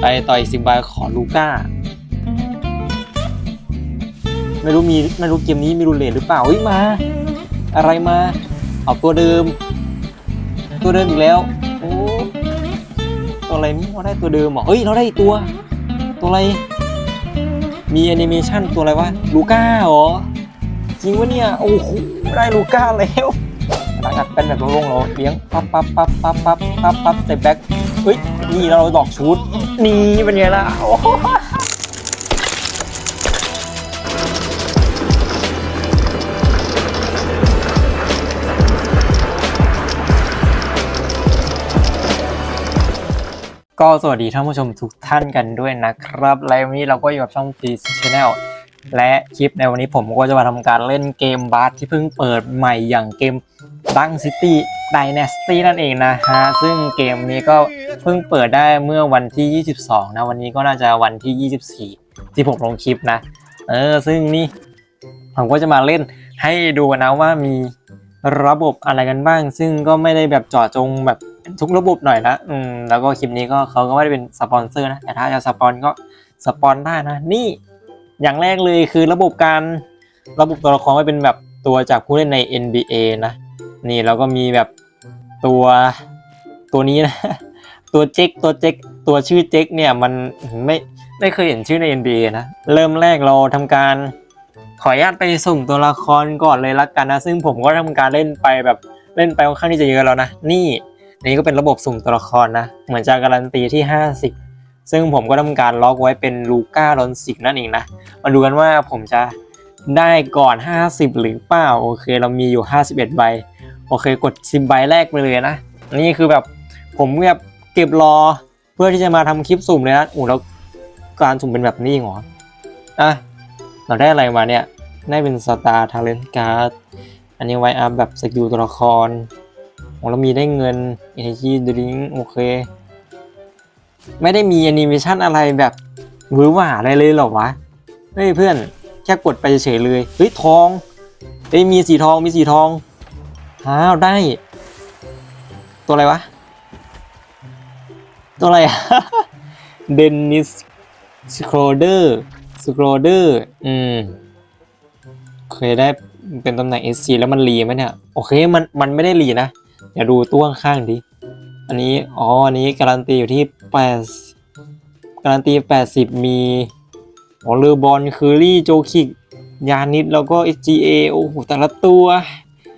ไปต่ออีกสิบใบขอลูก้า ไม่รู้มีไม่รู้เกมนี้มีรูเลทหรือเปล่าเฮ้ยมา อะไรมา เอาตัวเดิม ตัวเดิมอีกแล้ว โอ้ตัวอะไรนี่เราได้ตัวเดิมเหรอเฮ้ยเราได้อีกตัว ตัวอะไร มีแอนิเมชันตัวอะไรวะลูก้าเหรอจริงวะเนี่ยโอ้โหได้ลูก้าแล้วตั้งอัดเป็นแบบโล่งๆเราเลี้ยงปั๊บปั๊บปั๊บปั๊บปั๊บปั๊บปั๊บเตะแบ็ค ฮ้ยนี่เราดอกชุดนี่เป็นไงล่ะโอ้โหก็สวัสดีท่านผู้ชมทุกท่านกันด้วยนะครับ และวันนี้เราก็อยู่กับช่อง p ี Channel และคลิปในวันนี้ผมก็จะมาทำการเล่นเกมบาสที่เพิ่งเปิดใหม่อย่างเกม Dunk City Dynasty นั่นเองนะฮะ ซึ่งเกมนี้ก็เพิ่งเปิดได้เมื่อวันที่ 22 นะ วันนี้ก็น่าจะวันที่ 24 ที่ผมลงคลิปนะ เออ ซึ่งนี่ ผมก็จะมาเล่นให้ดูนะว่ามีระบบอะไรกันบ้าง ซึ่งก็ไม่ได้แบบจาะจงแบบทุกระบบหน่อยนะ อืม แล้วก็คลิปนี้ก็เขาก็ไม่ได้เป็นสปอนเซอร์นะ แต่ถ้าจะสปอนก็สปอนได้นะ นี่ อย่างแรกเลยคือระบบการระบบตัวละครไม่เป็นแบบตัวจากผู้เล่นใน NBA นะ นี่แล้วก็มีแบบตัวตัวนี้นะ ตัวเจ๊กตัวเจ๊กตัวชื่อเจ๊กเนี่ยมันไม่ไม่เคยเห็นชื่อใน NBA นะ เริ่มแรกเราทำการขออนุญาตไปสุ่มตัวละครก่อนเลยละกันนะ ซึ่งผมก็ทำการเล่นไปแบบเล่นไปค่อนข้างที่จะเยอะแล้วนะ นี่นี่ก็เป็นระบบสุ่มตัวละครนะ เหมือนจะการันตีที่ 50 ซึ่งผมก็ทำการล็อกไว้เป็นลูก้าดอนสิกนั่นเองนะ มาดูกันว่าผมจะได้ก่อน 50 หรือเปล่า โอเค เรามีอยู่ 51 ใบ โอเค กด 10 ใบแรกไปเลยนะ นี่คือแบบผมแบบเก็บรอเพื่อที่จะมาทำคลิปสุ่มเลยนะโอ้แล้วการสุ่มเป็นแบบนี้เหรอ อะ เราได้อะไรมาเนี่ย ได้เป็น Star Talent Card อันนี้ไว้อัพแบบสกิลตัวละครของเรามีได้เงิน Energy Drink โอเค ไม่ได้มีแอนิเมชันอะไรแบบหวือหวาอะไรเลยหรอวะเฮ้ยเพื่อนแค่กดไปเฉยเลยเฮ้ยทองเฮ้ยมีสีทองมีสีทองอ้าวได้ ตัวอะไรวะ ตัวอะไรอะเดนนิสสโครเดอร์สโครเดอร์อืมเคยได้เป็นตำแหน่ง SC แล้วมันรีไหมเนี่ย โอเคมันมันไม่ได้รีนะ เดี๋ยวดูตัวข้างดิ อันนี้ อ๋อ อันนี้การันตีอยู่ที่ แปดการันตี 80 มีออเลอบอลคือรี่โจคิก ยานิดแล้วก็ SGA โอ้โหแต่ละตัว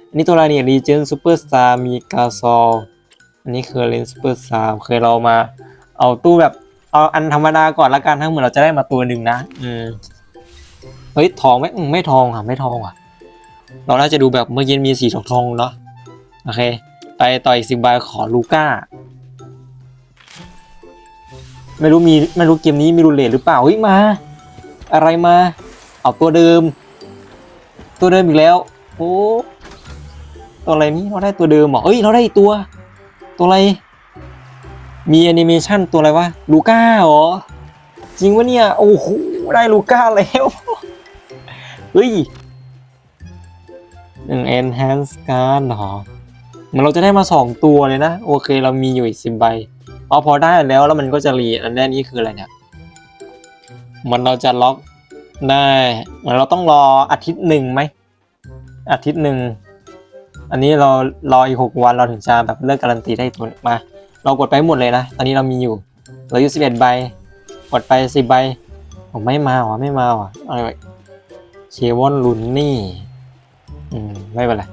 อันนี้ตัวอะไรเนี่ยรีเจนซูเปอร์สตาร์มีกาซอลอันนี้คือเลนซูเปอร์สตาร์เคยเรามา เอาตู้แบบ เอาอันธรรมดาก่อนละกันถ้าเหมือนเราจะได้มาตัวหนึ่งนะ อืมเฮ้ย ทองไหมไม่ทองอะ ไม่ทองอะ เราน่าจะดูแบบเมื่อกี้มีสีทองทองๆเนาะโอเค ไปต่ออีกสิบใบขอลูก้า ไม่รู้มีไม่รู้เกมนี้มีรูเลทหรือเปล่าเฮ้ยมา อะไรมาเอาตัวเดิม ตัวเดิมอีกแล้วโอ้ตัวอะไรนี่เราได้ตัวเดิมเหรอเอ้ยเราได้ตัว ตัวอะไร มีแอนิเมชันตัวอะไรวะลูก้าเหรอจริงวะเนี่ยโอ้โหได้ลูก้าแล้วเฮ้ยหนึ่ง enhance การเหรอเหมันเราจะได้มาสองตัวเลยนะ โอเคเรามีอยู่อีกสิบใบ เอาพอได้แล้วแล้วมันก็จะรีอันแรกนี้คืออะไรเนี่ยมันเราจะล็อกได้เหมือนเราต้องรออาทิตย์หนึ่งไหมอาทิตย์หนึ่งอันนี้เรารออีกหกวันเราถึงจะแบบเลิกการันตีได้ตัวมา เรากดไปหมดเลยนะตอนนี้เรามีอยู่เราอยู่สิบเอ็ดใบกดไปสิบใบผมไม่มาว่ะไม่มาว่ะอะไรวะเชวอนลุนนี่ อืมไม่เป็นไร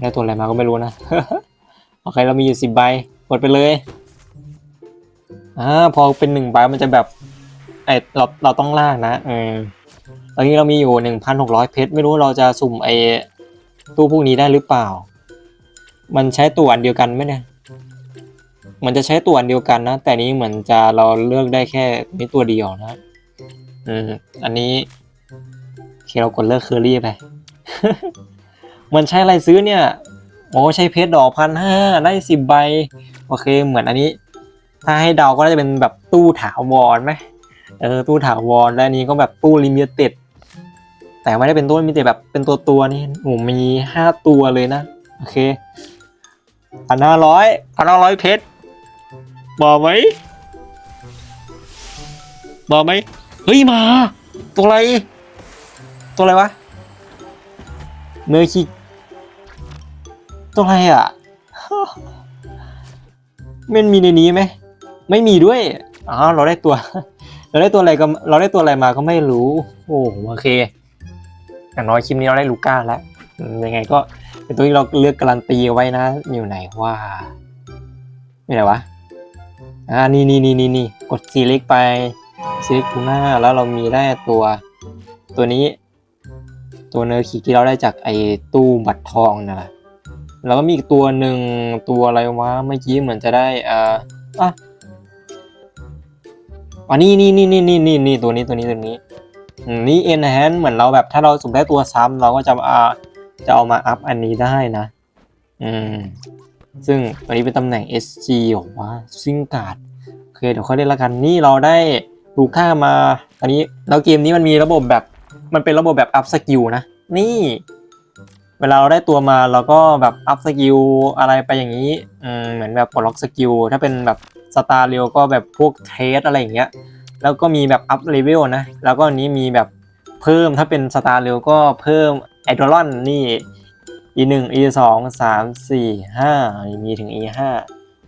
ได้ตัวอะไรมาก็ไม่รู้นะ โอเคเรามีอยู่สิบใบกดไปเลย อ่าพอเป็นหนึ่งใบมันจะแบบไอเราเราต้องลากนะเออตอนนี้เรามีอยู่หนึ่งพันหกร้อยเพชรไม่รู้เราจะสุ่มไอตู้พวกนี้ได้หรือเปล่า มันใช้ตัวอันเดียวกันไหมเนี่ยมันจะใช้ตัวอันเดียวกันนะ แต่นี้เหมือนจะเราเลือกได้แค่นี้ตัวเดียวนะ อืมอันนี้โอเคเรากดเลือกเคอรี่ไป มันใช้อะไรซื้อเนี่ย โอ้ใช้เพชรดอกพันห้าได้สิบใบ โอเคเหมือนอันนี้ ถ้าให้เดาก็น่าจะเป็นแบบตู้ถาวรไหมเออตู้ถาวรและนี้ก็แบบตู้ลิมิเต็ดแต่ไม่ได้เป็นตู้ลิมิเต็ดแบบเป็นตัวตัวนี่โอ้มีห้าตัวเลยนะ โอเคพันห้าร้อยพันห้าร้อยเพชรบอกไหมมาไหมเฮ้ยมา ตัวอะไร ตัวอะไรวะเนยคิตัวอะไรอะมันมีในนี้ไหม ไม่มีด้วยอ๋อเราได้ตัว เราได้ตัวอะไรก็เราได้ตัวอะไรมาก็ไม่รู้ โอ้โอเคอย่างน้อยคลิปนี้เราได้ลูก้าแล้วยังไงก็เป็นตัวที่เราเลือกการันตีเอาไว้นะ อยู่ไหนว่าไม่ไหนวะอ่านี่นี่นี่นี่นี่กด select ไป select ทูน่าแล้วเรามีได้ตัวตัวนี้ ตัวเนอร์ขีที่เราได้จากไอ้ตู้บัตรทองนะล่ะแล้วก็มีอีกตัวหนึ่งตัวอะไรวะเมื่อกี้เหมือนจะได้อ่าอะ อ๋อนี่นี่นี่นี่นี่นี่นี่ตัวนี้ตัวนี้ตัวนี้นี่ enhance เหมือนเราแบบถ้าเราสุ่มได้ตัวซ้ำเราก็จะอ่าจะเอามาอัพอันนี้ได้นะ อืม ซึ่งตัวนี้เป็นตำแหน่ง SG ของว่าซิงการ์ดโอเคเดี๋ยวค่อยเล่นละกันนี่เราได้ลูค่ามา อันนี้แล้วเกมนี้มันมีระบบแบบ มันเป็นระบบแบบอัพสกิลนะ นี่ เวลาเราได้ตัวมาเราก็แบบอัพสกิลอะไรไปอย่างนี้อืมเหมือนแบบปลดล็อกสกิลถ้าเป็นแบบสตาร์เรียวก็แบบพวกเทสอะไรอย่างเงี้ยแล้วก็มีแบบอัพเลเวลนะแล้วก็อันนี้มีแบบเพิ่มถ้าเป็นสตาร์เรียวก็เพิ่มไอดอลอนนี่ e หนึ่ง e สองสามสี่ห้ามีถึง e ห้า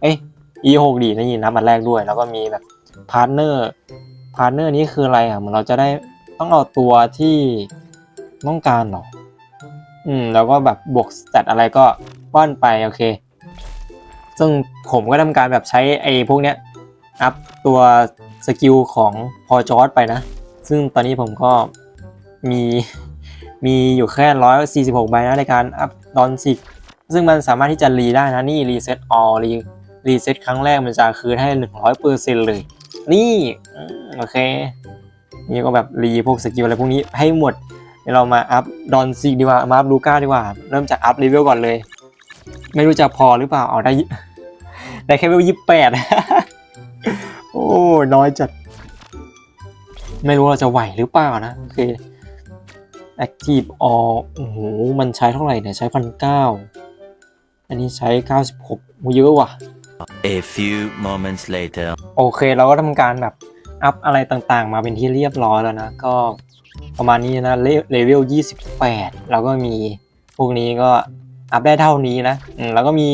เอ้ย e หกดีนะนี่นับอันแรกด้วย แล้วก็มีแบบพาร์ n เนอร์พาร์ n เนอร์นี้คืออะไรอะเหมือนเราจะได้ต้องเอาตัวที่ต้องการหรอ อืมแล้วก็แบบบวกจัดอะไรก็ป้อนไปโอเค ซึ่งผมก็ทำการแบบใช้ไอ้พวกเนี้ยอัพตัวสกิลของพอจอร์ดไปนะ ซึ่งตอนนี้ผมก็มีมีอยู่แค่ร้อยสี่สิบหกใบนะในการอัพดอนซิกซึ่งมันสามารถที่จะรีได้นะ นี่รีเซ็ตออรีรีเซ็ตครั้งแรกมันจะคืนให้หนึ่งร้อยเปอร์เซ็นเลย นี่ โอเค นี่ก็แบบรีพวกสกิลอะไรพวกนี้ให้หมด ดี๋ยวเรามาอัพดอนซิกดีกว่ามาอัพลูก้าดีกว่า เริ่มจากอัพเลเวลก่อนเลย ไม่รู้จะพอหรือเปล่าเอาได้ ได้แค่เลเวลยี่สิบแปดโอ้น้อยจัด ไม่รู้เราจะไหวหรือเปล่านะโอเค Active All โอ้โหมันใช้เท่าไหร่เนี่ยใช้พันเก้าอันนี้ใช้เก้าสิบหกเยอะว่ะ A few moments later. โอเคเราก็ทำการแบบอัพอะไรต่างๆ มาเป็นที่เรียบร้อยแล้วนะ ก็ ประมาณนี้นะเลเลเวล 28 แล้วก็มีพวกนี้ก็อัพได้เท่านี้นะอืมแล้วก็มี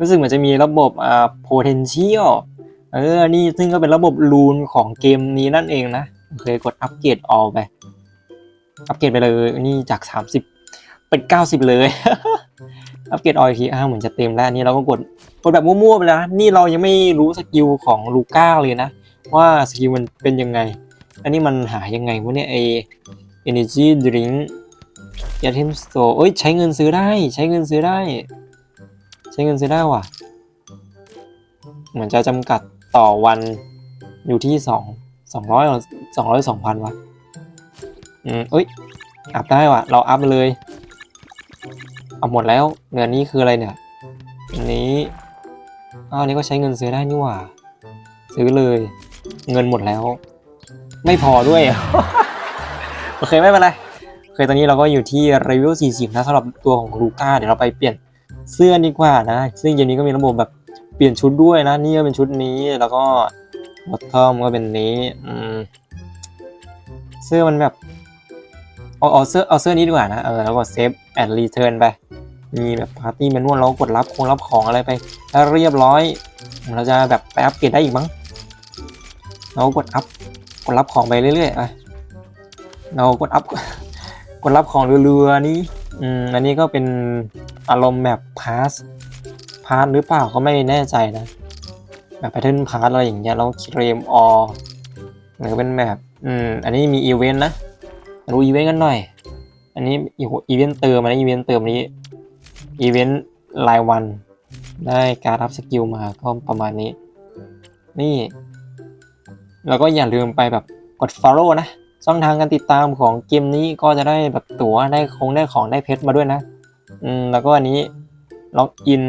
รู้สึกเหมือนจะมีระบบอ่า potential เออ นี่ซึ่งก็เป็นระบบรูนของเกมนี้นั่นเองนะโอเคกดอัปเกรด all ไป อัปเกรดไปเลย นี่จาก 30 เป็น 90 เลย อัปเกรด all อีกทีอ้าวเหมือนจะเต็มแล้วนนี้เราก็กดกดแบบมั่วๆไปแล้วนะนี่เรายังไม่รู้สกิลของลูก้าเลยนะ ว่าสกิลมันเป็นยังไง อันนี้มันหายังไงวะเนี่ยไอ energy drink ยาเทมสโตเอ้ยใช้เงินซื้อได้ ใช้เงินซื้อได้ ใช้เงินซื้อได้ว่ะ เหมือนจะจำกัดต่อวันอยู่ที่สองสองร้อยสองร้อยสองพันวะอืมเอ้ย อัพได้ว่ะ เราอัพเลย เอาหมดแล้ว เงินนี้คืออะไรเนี่ยอันนี้อ้าวอันนี้ก็ใช้เงินซื้อได้นี่หว่า ซื้อเลย เงินหมดแล้ว ไม่พอด้วย โอเคไม่เป็นไรโอเคตอนนี้เราก็อยู่ที่รีวิว 40 นะสำหรับตัวของลูก้าเดี๋ยวเราไปเปลี่ยนเสื้อดีกว่านะ ซึ่งเย็นนี้ก็มีระบบแบบเปลี่ยนชุดด้วยนะ นี่ก็เป็นชุดนี้แล้วก็บอททอมก็เป็นนี้อืมเสื้อมันแบบเอาเอาเสื้อเอาเสื้อนี้ดีกว่านะเออแล้วก็เซฟแอนด์รีเทิร์นไป มีแบบปาร์ตี้แมนนวลเรากดรับคงรับของอะไรไปแล้วเรียบร้อย เราจะแบบไปอัพเกรดได้อีกมั้งเรากดอัพ ดรับของไปเรื่อยๆอะเรากดอัพกดรับของเรือๆนี้อืมอันนี้ก็เป็นอารมณ์แบบพาสพาสหรือเปล่าก็ไม่แน่ใจนะ แบบแพทเทิร์นพาสอะไรอย่างเงี้ยแล้วเคลมออหรือเป็นแบบอืมอันนี้มีอีเวนต์นะมาดูอีเวนต์กันหน่อย อันนี้อีเวนต์เติมอันนี้อีเวนต์เติมอันนี้อีเวนต์รายวัน ได้การรับสกิลมาก็ประมาณนี้ นี่ แล้วก็อย่าลืมไปแบบกด follow นะช่องทางการติดตามของเกมนี้ก็จะได้แบบตั๋วได้คงได้ของได้เพชรมาด้วยนะ อืมแล้วก็อันนี้ล็อกอิน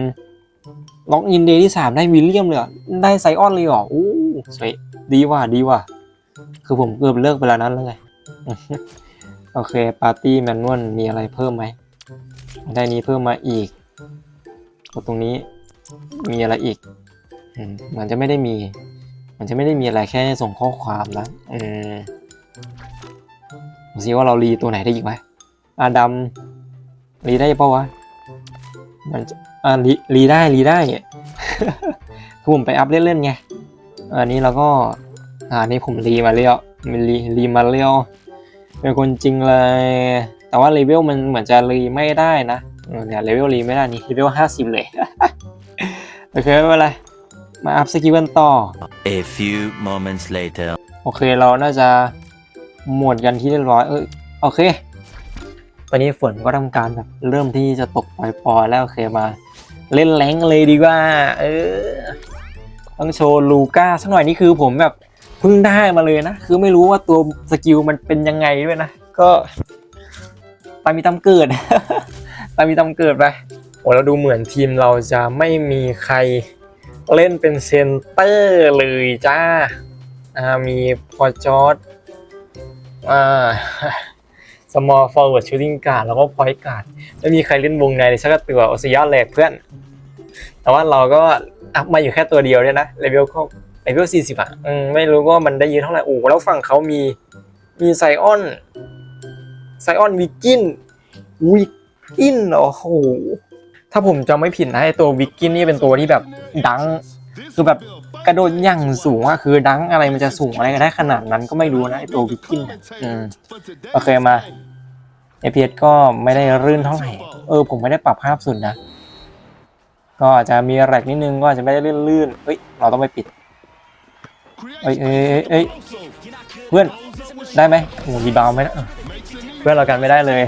ล็อกอินเดย์ที่สามได้วิลเลียมเลยได้ไซออนเลยเหรออู้สวยดีว่ะดีว่ะคือผมเกือบเลิกไปแล้วนั้นแล้วไงโอเคปาร์ตี้แมนนวลมีอะไรเพิ่มไหมได้นี้เพิ่มมาอีกกดตรงนี้มีอะไรอีกเหมือนจะไม่ได้มี มันจะไม่ได้มีอะไรแค่ส่งข้อความนะอืมดูสิว่าเรารีตัวไหนได้อีกไหมอาดัมรีได้ปะวะมันอ่ารีรีได้รีได้คือผมไปอัพเล่นๆไงอันนี้เราก็อ่าอันนี้ผมรีมาเรียวมันรีรีมาเรียวเป็นคนจริงเลย แต่ว่าเลเวลมันเหมือนจะรีไม่ได้นะเออเนี่ยเลเวลรีไม่ได้นี่เลเวลห้าสิบเลย โอเคไม่เป็นไร มาอัพสกิลกันต่อ A few moments later. โอเคเราน่าจะหมดกันที่เรียบร้อยเอ้ยโอเค ตอนนี้ฝนก็ทำการแบบเริ่มที่จะตกปล่อยๆแล้วโอเคมา เล่นแรงค์เลยดีกว่า เออต้องโชว์ลูก้าสักหน่อยนี่คือผมแบบเพิ่งได้มาเลยนะ คือไม่รู้ว่าตัวสกิลมันเป็นยังไงด้วยนะ ก็ตามมีตามเกิด ตามมีตามเกิดไปโอ้เราดูเหมือนทีมเราจะไม่มีใคร เล่นเป็นเซนเตอร์เลยจ้าามีพอจอร์ดอ่า small forward shooting guard แล้วก็ point guard ไม่มีใครเล่นวงในเลยสักตัวโอซิยาแหลกเพื่อน แต่ว่าเราก็อัพมาอยู่แค่ตัวเดียวเนี่ยนะเลเวลก็เลเวลสี่สิบอะไม่รู้ว่ามันได้ยืนเท่าไหร่โอ้แล้วฝั่งเขามีมีไซออนไซออนวิกกินวิกกินโอ้โห ถ้าผมจำไม่ผิดนะไอตัววิกกินนี่เป็นตัวที่แบบดัง คือแบบกระโดดอย่างสูงอะคือดังอะไรมันจะสูงอะไรกันได้ขนาดนั้นก็ไม่รู้นะไอตัววิกกินเนี่ยอืมโอเคมาเอพีก็ไม่ได้รื่นเท่าไหร่ เออ ผมไม่ได้ปรับภาพสุดนะ ก็อาจจะมีแรกนิดนึงก็อาจจะไม่ได้ลื่นๆเฮ้ย เราต้องไปปิด เอ้ยเอ้ยเอ้ยเอ้ยเพื่อน ได้ไหมโอ้รีบาวด์ไหมนะเออเพื่อนเรากันไม่ได้เลย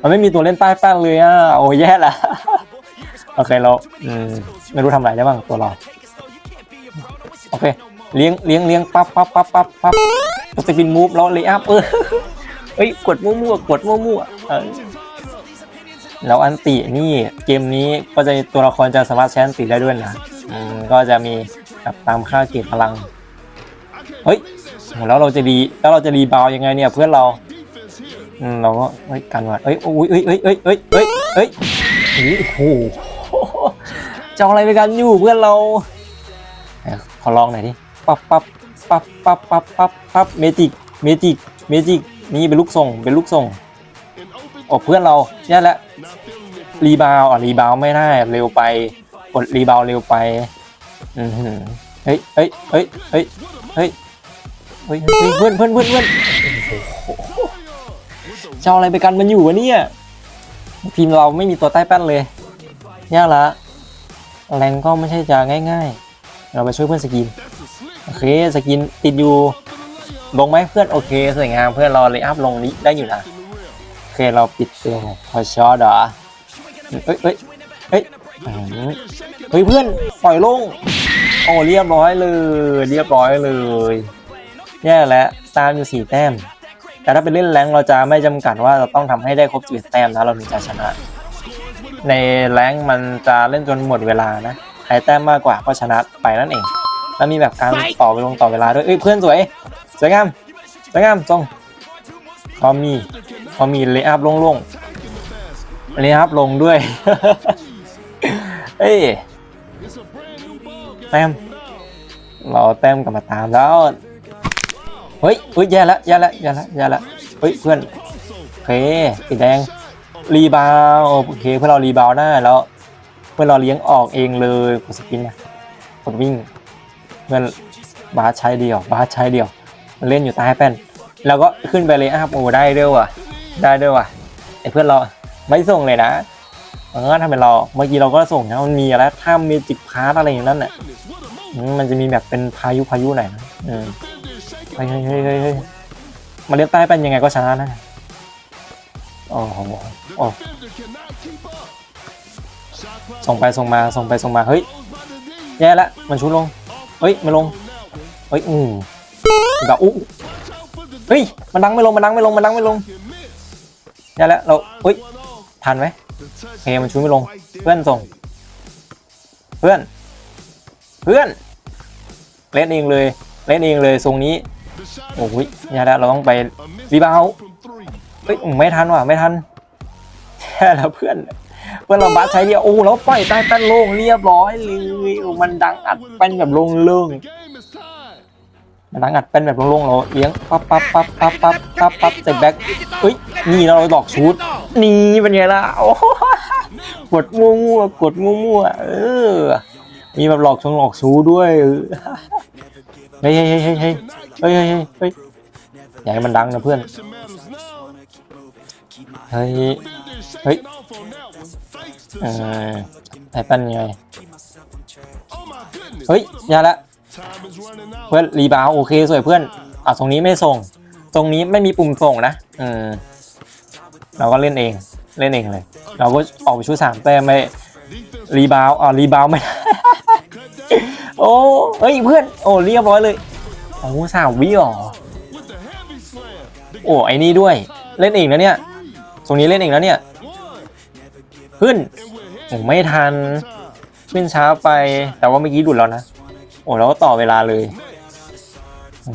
มันไม่มีตัวเล่นใต้แป้นเลยอะ โอ้แย่ละ โอเคเราอืมไม่รู้ทำอะไรได้บ้างตัวเราโอเคเลี้ยงเลี้ยงเลี้ยงปั๊บปั๊บปั๊บปั๊บปั๊บสปินมูฟแล้วเลยอัพเออเอ้ยกดมั่วๆกดมั่วๆเออแล้วอันตินี่เกมนี้ก็จะตัวละครจะสามารถใช้อันติได้ด้วยนะอืมก็จะมีแบบตามค่าเกียรดพลังเฮ้ยแล้วเราจะรีแล้วเราจะรีบาวยังไงเนี่ยเพื่อนเราอืมเราก็เฮ้ยกันว่ะเอ้ยโอ้ยเอ้ยเอ้ยเอ้ยเอ้ยเอ้ยเอ้ยเฮ้ยโอ้โห จอาอะไรไปกันอยู่เพื่อนเราขอลองหน่อยดิปั๊บปั๊บปั๊บปั๊บปั๊บปั๊บปั๊บเมจิกเมจิกเมจิกนี่เป็นลูกส่งเป็นลูกส่งโอ้เพื่อนเราเนี่ยแหละรีบาวอะรีบาวไม่ได้เร็วไปกดรีบาวเร็วไปอือหือเฮ้ยเฮ้ยเฮ้ยเฮ้ยเฮ้ยเฮ้ยเฮ้ยเพื่อนเพื่อนเพื่อนเพื่อนจะเอาอะไรไปกันมันอยู่วะเนี่ยทีมเราไม่มีตัวใต้แป้นเลยเนี่ยละ แรงก็ไม่ใช่จะง่าย ๆ เราไปช่วยเพื่อนสกิน โอเคสกินติดอยู่ ลงไหมเพื่อนโอเคสวยงามเพื่อนเราเลยอัพลงนี้ได้อยู่นะโอเคเราปิดเอนพอช็อตเหรอเอ้ยเอ้ยเอ้ยเฮ้ยเพื่อนปล่อยลงโอ้เรียบร้อยเลย เรียบร้อยเลยเนี่แหละตามอยู่สี่แต้ม แต่ถ้าเป็นเล่นแรงเราจะไม่จำกัดว่าเราต้องทำให้ได้ครบ11แต้มนะเราถึงจะชนะ ในแรงมันจะเล่นจนหมดเวลานะใครแต้มมากกว่าก็ชนะไปนั่นเอง แล้วมีแบบการต่อไปลงต่อเวลาด้วยเอ้ยเพื่อนสวยสวยงามสวยงามทรงพอมีพอมีเลย์อัพลงลงเลย์อัพลงด้วยเอ้ยแต้มเราแต้มกลับมาตามแล้วเฮ้ยเฮ้ยแย่แล้วแย่แล้วแย่แล้วแย่แล้เฮ้ยเพื่อนโอเคสีแดง รีบาวโอเคเพื่อเรารีบาวด์ได้แล้ว เพื่อเราเลี้ยงออกเองเลยกดสปินนะกดวิ่งเพื่อนบาสใช้เดียว บาสใช้เดียว มันเล่นอยู่ใต้แป้น แล้วก็ขึ้นไปเลยอัพโอ้ได้ด้วยว่ะ ได้ด้วยว่ะไอเพื่อนเราไม่ส่งเลยนะมันก็ทำเป็นเราเมื่อกี้เราก็ส่งนะมันมีอะไรถ้ามีจิกพาร์ทอะไรอย่างนั้นน่ะมันจะมีแบบเป็นพายุพายุหน่อยนะอืมเฮ้ยเฮ้ยเฮ้ยเฮ้ยเฮ้ยมาเล่นใต้เป็นยังไงก็ชนะนะ อ้โหโอ้ส่งไปส่งมาส่งไปส่งมา เฮ้ย แย่ละ มันชุดลง เฮ้ย มันลง เฮ้ย อืมกับอู้เฮ้ย มันดังไม่ลง มันดังไม่ลง มันดังไม่ลงแย่ละ เราเฮ้ย ทันไหมโอเคมันชุดไม่ลง เพื่อนส่ง เพื่อน เพื่อน เล่นเองเลย เล่นเองเลยทรงนี้ โอ้ยอย่ละ เราต้องไปรีบาว เฮ้ยไม่ทันว่ะไม่ทันแช่แล้วเพื่อน เพื่อนเราบัสใช้เดียวโอ้แล้วปล่อยใต้แป้นโล่งเรียบร้อยเลยมันดังอัดเป็นแบบโล่งๆมันดังอัดเป็นแบบโล่งๆเราเลี้ยงปั๊บปั๊บปั๊บปั๊บปั๊บปั๊บปั๊บเตะแบ็คเฮ้ยนี่เราดอกชุดนี่เป็นไงล่ะโอ้กดมั่วมั่วกดมั่วมั่วเออมีแบบหลอกชงหลอกชูด้วยเฮ้ยเฮ้ยเฮ้ยเฮ้ยเฮ้ยเฮ้ยอย่าให้มันดังนะเพื่อน เฮ้ย เฮ้ยเออไอ้ปั้นยังไง เฮ้ยอยาละ เพื่อนรีบาวโอเคสวยเพื่อน อะตรงนี้ไม่ส่ง ตรงนี้ไม่มีปุ่มส่งนะ อืม เราก็เล่นเอง เล่นเองเลย เราก็ออกไปชุดสามแต้มไม่รีบาวอะรีบาวไม่ได้ โอ้เฮ้ยเพื่อน โอ้เรียบร้อยเลย โอ้สามวิหรอโอ้ไอ้นี่ด้วย เล่นเองนะเนี่ย ตรงนี้เล่นเองแล้วเนี่ย ขึ้นโอ้ไม่ทัน ขึ้นช้าไป แต่ว่าเมื่อกี้ดุดแล้วนะ โอ้แล้วก็ต่อเวลาเลย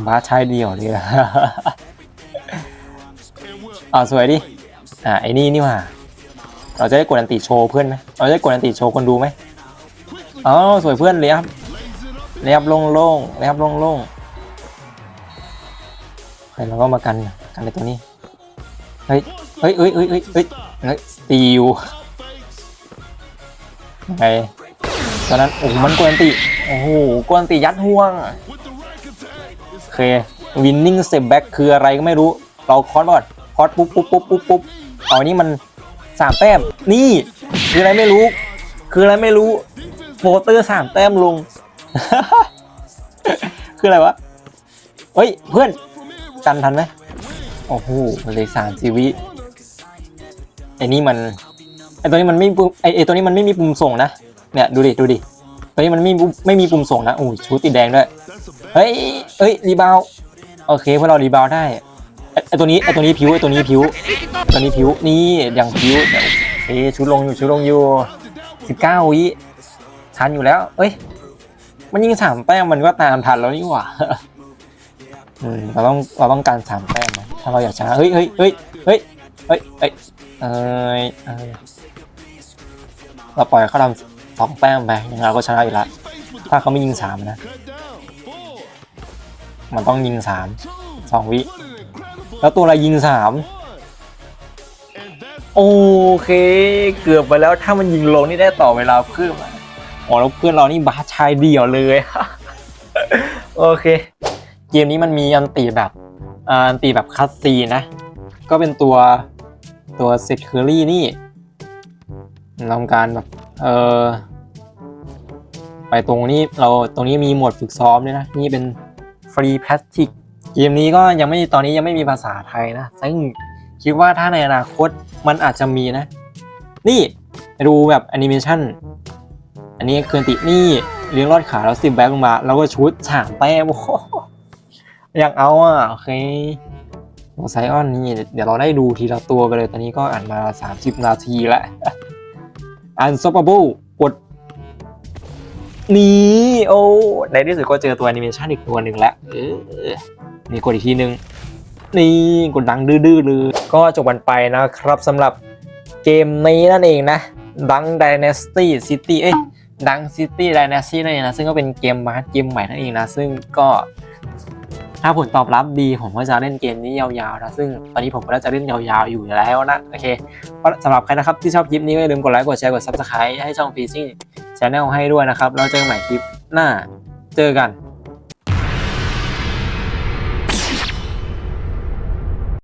บ้าใช้เดียวเลยอะอ่าสวยดิ อ่าไอ้นี่นี่ว่า เราจะได้กดอันติโชว์เพื่อนไหมเราจะได้กดอันติโชว์คนดูไหมอ๋อสวยเพื่อนเลยครับเลยครับโล่งๆเลยครับโล่งๆเฮ้ยเราก็มากันกันในตัวนี้ เฮ้ย เฮ้ยเฮ้ยเฮ้ยเฮ้ยเฮ้ยเฮ้ยตีอยู่ไงตอนนั้นโอ้โหมันกวนตีโอ้โหกวนตียัดห่วงโอเควินนิ่งเต็ปแบ็กคืออะไรก็ไม่รู้ เราคอร์สก่อนคอร์สปุ๊บปุ๊บปุ๊บปุ๊บปุ๊บเอานนี้มันสามแต้มนี่ คืออะไรไม่รู้ คืออะไรไม่รู้โฟเตอร์สามแต้มลง คืออะไรวะเฮ้ยเพื่อนกันทันไหมโอ้โหเลยสามชีวิ ไอ้นี่มันไอ้ตัวนี้มันไม่ปุ่มไอ้ไอ้ตัวนี้มันไม่มีปุ่มส่งนะเนี่ยดูดิดูดิตัวนี้มันไม่ไม่มีปุ่มส่งนะโอ้ยชูติดแดงด้วยเฮ้ยเฮ้ยรีบาวโอเคพวกเรารีบาวได้ไอตัวนี้ไอตัวนี้ผิวไอตัวนี้ผิวตัวนี้ผิวนี่อย่างผิวเอ้ยชุดลงอยู่ชุดลงอยู่สิบเก้าวิทันอยู่แล้ว เอ้ย มันยิงสามแต้มมันก็ตามทันแล้วนี่หว่าอืมเราต้องเราต้องการสามแต้มถ้าเราอยากชนะเฮ้ยเฮ้ยเฮ้ยเฮ้ย เฮ้ยเฮ้ยเอ้ยเอ้ยเราปล่อยเขาทำสองแต้มไปยังไงเราก็ชนะอยู่แล้วถ้าเขาไม่ยิงสามนะ มันต้องยิงสามสองวิ แล้วตัวอะไรยิงสามโอเค เกือบไปแล้วถ้ามันยิงลงนี่ได้ต่อเวลาเพิ่มอะอ๋อแล้วเพื่อนเรานี่บาชายเดียวเลย โอเค เกมนี้มันมีอันตีแบบอันตีแบบคัสซีนะ ก็เป็นตัวตัวเซตเคอรี่นี่ทำการแบบ เออไปตรงนี้เราตรงนี้มีโหมดฝึกซ้อมด้วยนะ นี่เป็นฟรีพลาสติกเกมนี้ก็ยังไม่ตอนนี้ยังไม่มีภาษาไทยนะ ซึ่งคิดว่าถ้าในอนาคตมันอาจจะมีนะ นี่ดูแบบแอนิเมชันอันนี้เคือนตินี่เลี้ยงรอดขาแล้วสิบแบ็คลงมา แล้วก็ชุดฉางแต้มโอ้โหอยากเอาอะโอเค โอไซออนนี่เดี๋ยวเราได้ดูทีละตัวไปเลยตอนนี้ก็อ่านมา 30 นาทีแล้วอันซอปเบิลกดนี่โอ้ในที่สุดก็เจอตัวแอนิเมชันอีกตัวหนึ่งแล้วเออนี่กดอีกทีนึงนี่กดดังดื้อๆเลยก็จบกันไปนะครับสำหรับเกมนี้นั่นเองนะดัง Dynasty City เอ้ยดัง City Dynasty นั่นเองนะซึ่งก็เป็นเกมบาสเกมใหม่นั่นเองนะซึ่งก็ ถ้าผลตอบรับดีผมก็จะเล่นเกมนี้ยาวๆนะซึ่งตอนนี้ผมก็จะเล่นยาวๆอยู่แล้วนะโอเคสำหรับใครนะครับที่ชอบคลิปนี้ก็อย่าลืมกดไลค์กดแชร์กด Subscribe ให้ช่องฟีซิ่งชาแนลให้ด้วยนะครับแล้วเจอกันใหม่คลิปหน้าเจอกัน